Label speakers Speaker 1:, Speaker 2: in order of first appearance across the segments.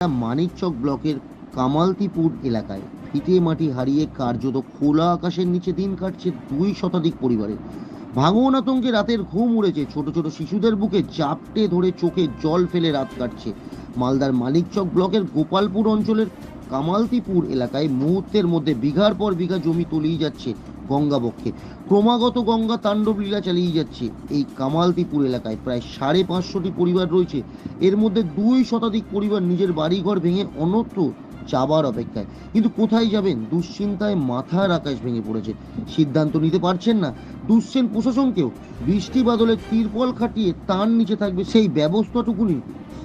Speaker 1: মানিকচক ব্লকের কামালতিপুর এলাকায় ভিটে মাটি হারিয়ে কার্যত খোলা আকাশের নিচে দিন কাটছে দুই শতাধিক পরিবারের ভাঙন আতঙ্কে রাতের ঘুম উড়েছে, ছোট ছোট শিশুদের বুকে চাপটে ধরে চোখে জল ফেলে রাত কাটছে। মালদার মানিকচক ব্লকের গোপালপুর অঞ্চলের কামালতিপুর এলাকায় মুহূর্তের মধ্যে বিঘার পর বিঘা জমি তলিয়ে যাচ্ছে গঙ্গা বক্ষে। ক্রমাগত গঙ্গা তাণ্ডব লীলা চালিয়ে যাচ্ছে এই কামালতিপুর এলাকায়। প্রায় সাড়ে পাঁচশোটি পরিবার রয়েছে। এর মধ্যে দুই শতাধিক পরিবার নিজের বাড়িঘর ভেঙে অন্যত্র যাবার অপেক্ষায়। কিন্তু কোথায় যাবেন? দুশ্চিন্তায় মাথার আকাশ ভেঙে পড়েছে। সিদ্ধান্ত নিতে পারছেন না। দুশ্চেন প্রশাসনকেও বৃষ্টি বাদলে তিরপল খাটিয়ে তার নিচে থাকবে সেই ব্যবস্থাটুকুনি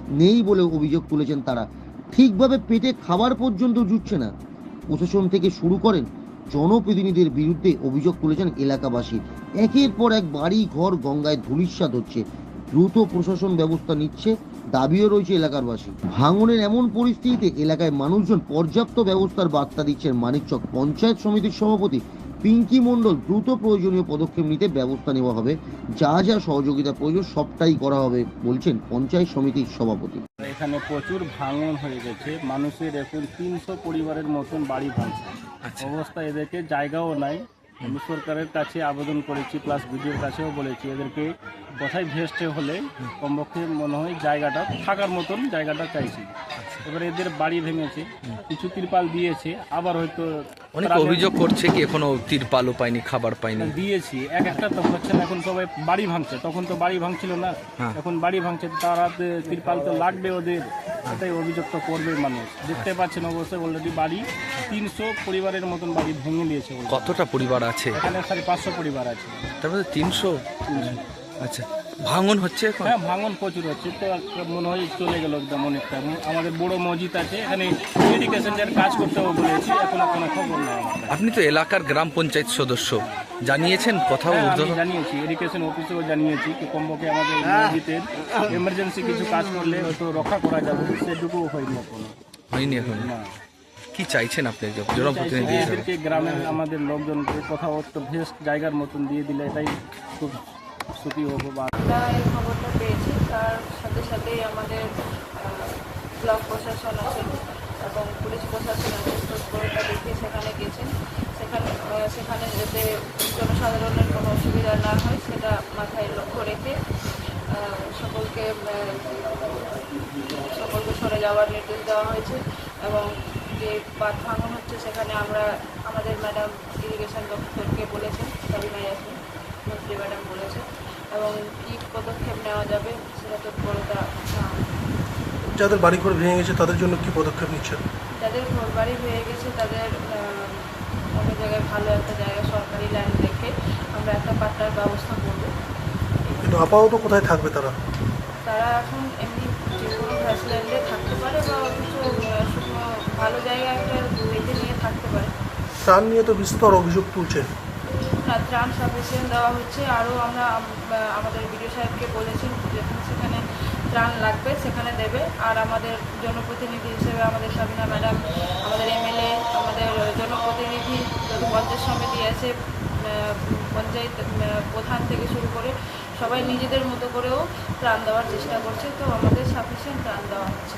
Speaker 1: নেই বলে অভিযোগ তুলেছেন তারা। ঠিকভাবে পেটে খাবার পর্যন্ত জুটছে না। প্রশাসন থেকে শুরু করেন জনপ্রতিনিধির বিরুদ্ধে অভিযোগ তুলেছেন এলাকাবাসী। একের পর এক বাড়ি, ঘর গঙ্গায় ধূলিস্বাদ হচ্ছে। দ্রুত প্রশাসন ব্যবস্থা নিচ্ছে, দাবিও রয়েছে এলাকারবাসী। ভাঙনের এমন পরিস্থিতিতে এলাকায় মানুষজন পর্যাপ্ত ব্যবস্থার বার্তা দিচ্ছেন মানিকচক পঞ্চায়েত সমিতির সভাপতি পিঙ্কি মণ্ডল দ্রুত প্রয়োজনীয় পদক্ষেপ নিতে ব্যবস্থা নেওয়া হবে। যা যা সহযোগিতা প্রয়োজন সবটাই করা হবে বলছেন পঞ্চায়েত সমিতির সভাপতি।
Speaker 2: এখানে প্রচুর ভাঙন হয়ে গেছে। মানুষের এখন তিনশো পরিবারের মতন বাড়ি ভাঙছে।
Speaker 3: আচ্ছা।
Speaker 2: অবস্থা এদেরকে জায়গাও নাই। আমি সরকারের কাছে আবেদন করেছি প্লাস বিডিওর কাছেও বলেছি এদেরকে কোথায় ভেস্টে হলে কমপক্ষে মনে হয় জায়গাটা থাকার মতন জায়গাটা চাইছি। এবারে এদের বাড়ি ভেঙেছে কিছু তিরপাল দিয়েছে আবার হয়তো
Speaker 3: অনেক অভিযোগ করছে কি এখনও তিরপালও পাইনি খাবার পাইনি
Speaker 2: দিয়েছি এক একটা তো হচ্ছে না এখন সবাই বাড়ি ভাঙছে তখন তো বাড়ি ভাঙছিল না
Speaker 3: হ্যাঁ।
Speaker 2: এখন বাড়ি ভাঙছে তারা তিরপাল তো লাগবে ওদের এটাই অভিযোগ তো করবে মানুষ। দেখতে পাচ্ছেন অবশ্যই অলরেডি বাড়ি তিনশো পরিবারের মতন বাড়ি ভেঙে নিয়েছে already।
Speaker 3: কতটা পরিবার আছে?
Speaker 2: এখানে সাড়ে পাঁচশো পরিবার আছে।
Speaker 3: তার মধ্যে তিনশো। আচ্ছা। ভাঙন হচ্ছে এখন?
Speaker 2: হ্যাঁ ভাঙন প্রচুর হচ্ছে। তো মনে হয় চলে গেল একদম অনেকটা। আমাদের বড় মসজিদ আছে এখানে এডুকেশনের কাজ করতেও বলেছি এখনও কোনো খবর নেই
Speaker 3: আপনি তো এলাকার গ্রাম পঞ্চায়েত সদস্য। জানিয়েছেন কোথাও
Speaker 2: হ্যাঁ, জানিয়েছি এডুকেশন অফিসেও জানিয়েছি কি কমপক্ষে আমাদের মসজিদের এমার্জেন্সি কিছু কাজ করলে হয়তো রক্ষা করা যাবে সেটুকু হয়নি এখনও।
Speaker 3: হয়নি এখন?
Speaker 2: না।
Speaker 3: কি চাইছেন আপনি জনপ্রতিনিধি
Speaker 2: যে গ্রামের আমাদের লোকজনকে কোথাও একটু ভেস্ট জায়গার মতন দিয়ে দিলে এটাই খুব সুখী হব বা
Speaker 4: আমরা এই খবরটা পেয়েছি। তার সাথে সাথেই আমাদের ব্লক প্রশাসন আছেন এবং পুলিশ প্রশাসন আছে খোঁজখবরটা দেখে সেখানে গেছেন। সেখানে সেখানে যাতে জনসাধারণের কোনো অসুবিধা না হয়, সেটা মাথায় লক্ষ্য রেখে সকলকে সকলকে সরে যাওয়ার নির্দেশ দেওয়া হয়েছে এবং যে বাঁধ ভাঙন হচ্ছে, সেখানে আমরা আমাদের ম্যাডাম ইরিগেশন দপ্তরকে বলেছেন সাবিনা ইয়াসমিন মন্ত্রী ম্যাডাম বলেছেন এবং কী পদক্ষেপ নেওয়া যাবে সেটা তৎপরতা আহ,
Speaker 5: যাদের বাড়িঘর ভেঙে গেছে তাদের জন্য কি পদক্ষেপ নিচ্ছেন?
Speaker 4: যাদের ঘর বাড়ি ভেঙে গেছে তাদের অন্য জায়গায় ভালো একটা জায়গায় সরকারি ল্যান্ড রেখে আমরা একটা পাট্টার ব্যবস্থা করব।
Speaker 5: কিন্তু আপাতত কোথায় থাকবে তারা?
Speaker 4: তারা এখন এমনি যে কোনো ভ্যাসল্যান্ডে থাকতে পারে বা কিছু শুকনো ভালো জায়গা একটা বেঁধে নিয়ে থাকতে পারে।
Speaker 5: ত্রাণ নিয়ে তো বিস্তর অভিযোগ তুলছেন।
Speaker 4: না ত্রাণ সাফিসিয়েন্ট দেওয়া হচ্ছে। আরও আমরা আমাদের বিডিও সাহেবকে বলেছি যেখানে সেখানে ত্রাণ লাগবে, সেখানে দেবে। আর আমাদের জনপ্রতিনিধি হিসেবে আমাদের সাবিনা ম্যাডাম, আমাদের এমএলএ, আমাদের জনপ্রতিনিধি যত পঞ্চায়েত সমিতি আছে পঞ্চায়েত প্রধান থেকে শুরু করে সবাই নিজেদের মতো করেও ত্রাণ দেওয়ার চেষ্টা করছে। তো আমাদের সাফিসিয়েন্ট ত্রাণ দেওয়া হচ্ছে।